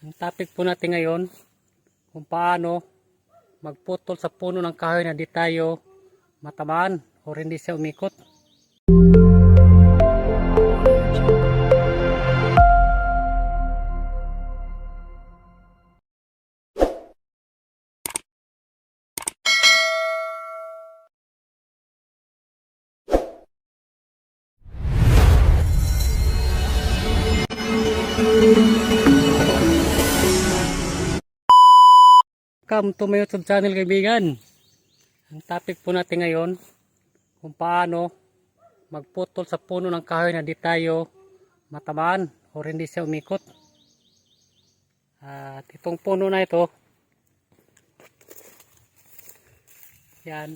Ang topic po natin ngayon, kung paano magputol sa puno ng kahoy na di tayo matamaan o hindi siya umikot. Welcome to my YouTube channel kaibigan. Ang topic po natin ngayon, kung paano magputol sa puno ng kahoy na di tayo matamaan o hindi siya umikot. At itong puno na ito, yan,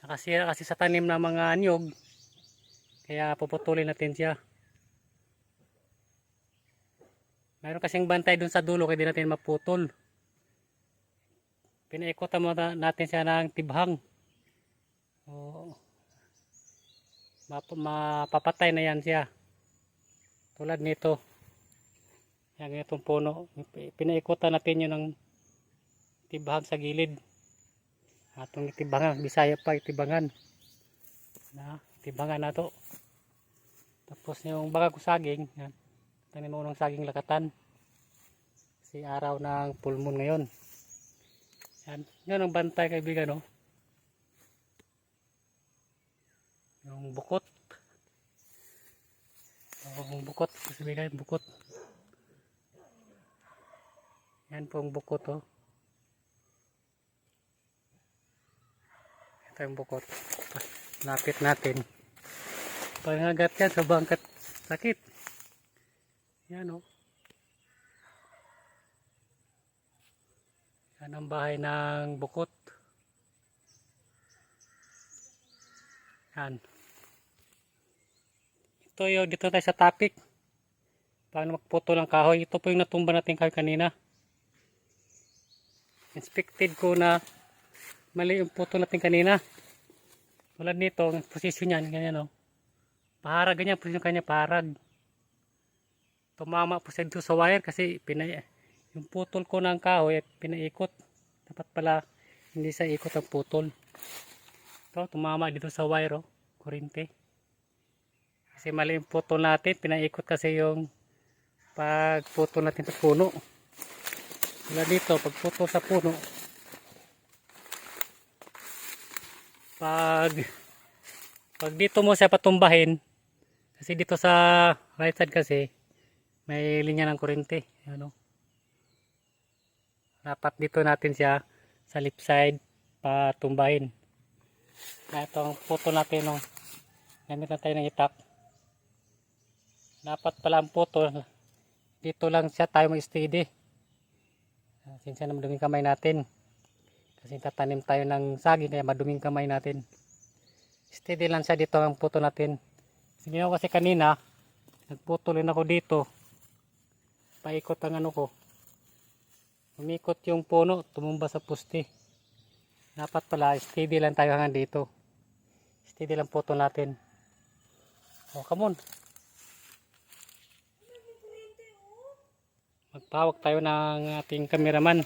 nakasira kasi sa tanim ng mga anyog, kaya puputulin natin siya. Mayroon kasing bantay dun sa dulo kaya di natin maputol. Pinaikutan mo na- natin siya ng tibhang. O, map- mapapatay na yan siya. Tulad nito. Yan itong puno. Pinaikutan natin yun ng tibhang sa gilid. Atong tibangan. Bisaya pa itibangan. Na, tibangan na to. Tapos yung baga saging. Yan. Tanim mo ng saging lakatan. Si araw ng full moon ngayon. Yan. Yan ang bantay kaibigan no. Yung bukot. Yung bukot. Kaibigan bukot. Yan po bukot oh. Ito yung bukot. Lapit natin. Pangagat yan sa bangkat sakit. Yan o. Yan ang bahay ng bukot. Yan. Ito yung dito tayo sa topic. Paano magputo ng kahoy. Ito po yung natumba natin kahoy kanina. Inspected ko na mali yung puto natin kanina. Tulad nito, ang posisyon yan, ganyan o. Paharag, ganyan posisyon kanya, paharag tumama po siya sa wire kasi pinay yung putol ko ng kahoy pinaikot. Dapat pala hindi sa ikot ang putol. Ito tumama dito sa wire oh, kurente kasi mali yung putol natin pinaikot kasi yung pagputol natin sa puno. Wala dito pagputol sa puno. Pag pag dito mo siya patumbahin kasi dito sa right side kasi may linya ng kuryente ano. Dapat dito natin siya sa left side patumbahin. Na itong puto natin no. Gamit na tayo ng itak. Dapat pala ang puto dito lang siya tayo mag steady sinsya na maduming kamay natin. Kasi tatanim tayo ng saging kaya maduming kamay natin. Steady lang siya dito ang puto natin. Ako kasi kanina nagputulin ako dito paikot ang ano ko. Umikot yung puno tumumba sa puste dapat pala steady lang tayo hanggang dito. Steady lang puto natin. Oh come on. Magpawag tayo ng ating cameraman.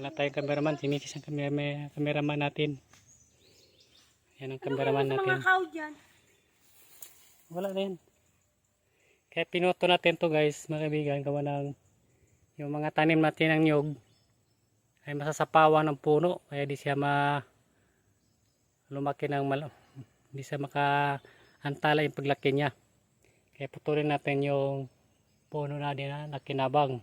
Wala tayong cameraman si Mrs. ang camera- cameraman natin. Yan ang cameraman natin. wala na yan. Kaya pinuto natin to guys, mga kaibigan, gawa ng yung mga tanim natin ng nyog ay masasapawan ng puno kaya di siya ma lumaki ng mal di siya makaantala yung paglaki niya. Kaya putulin natin yung puno na din na nakinabang.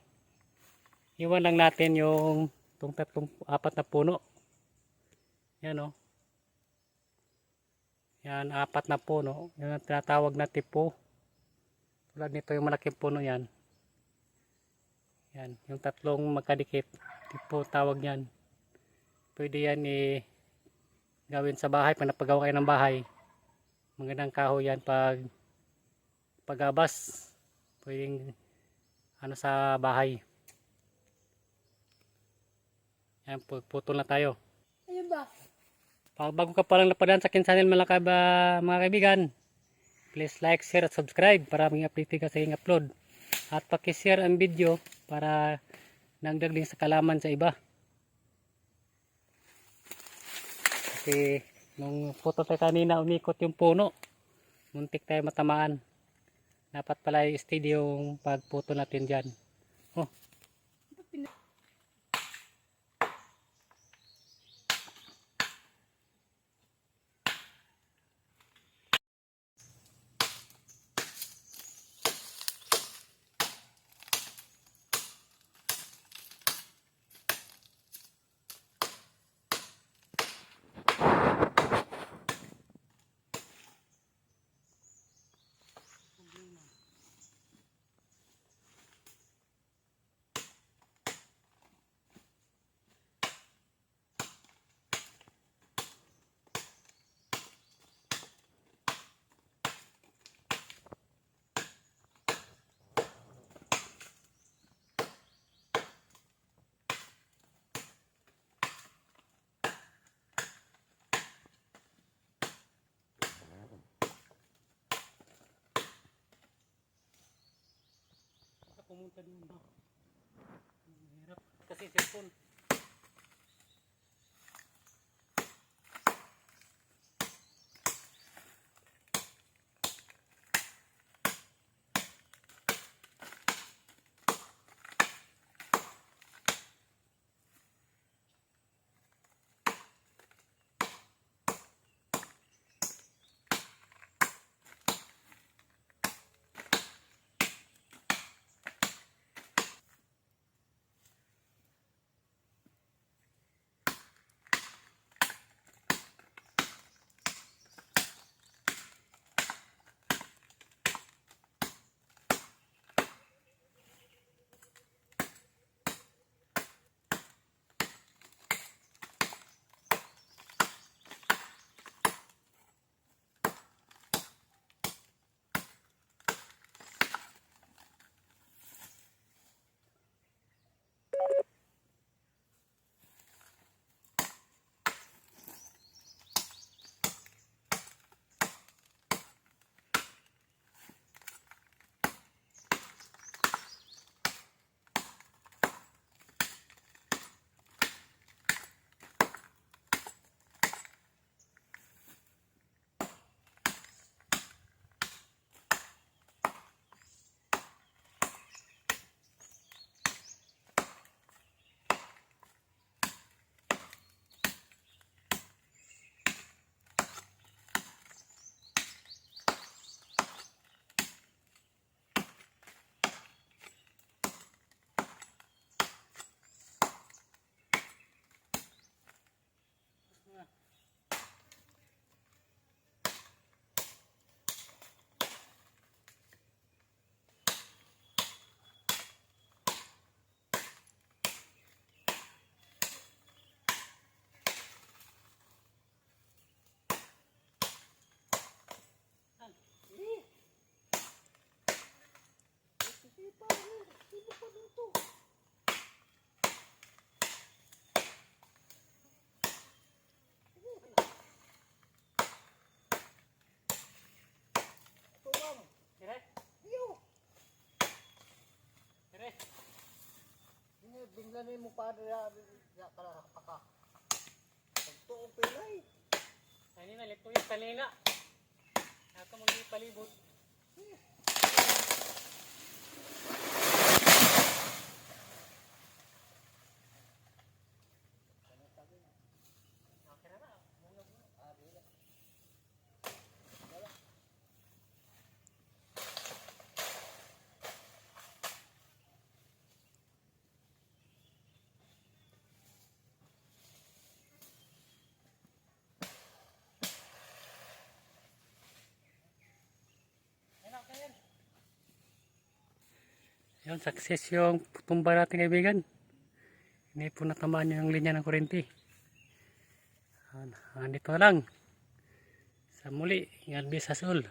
Iwan lang natin yung itong tatlong apat na puno. Yan o. Yan, apat na puno. Yan ang tinatawag na tipo. Tulad nito yung malaking puno yan. Yan, yung tatlong magkadikit. Tipo tawag yan. Pwede yan i gawin sa bahay. Pag napagawa kayo ng bahay. Magandang kahoy yan pag pagabas. Pwedeng ano sa bahay. Yan, pu- putol na tayo. Ayun ba? Bago ka palang napadaan sa akin channel mga, kaba, mga kaibigan, please like, share at subscribe para may update ka sa aking upload. At pakishare ang video para nagdag din sa kalaman sa iba. Kasi nung photo tayo kanina umikot yung puno. Muntik tayo matamaan. Dapat pala i-steady yung pagputo natin dyan. Oh. Din ba? Hirap. Kasi cellphone. Mo pa ya ya para paka. Pagtuong pilay. Kanina, lito yung kanina. Ako mong palibot. Yun, success yung tumba natin kaibigan. Hindi po natamaan yung linya ng kurente. Andito na lang. Sa muli, ingat sa sul.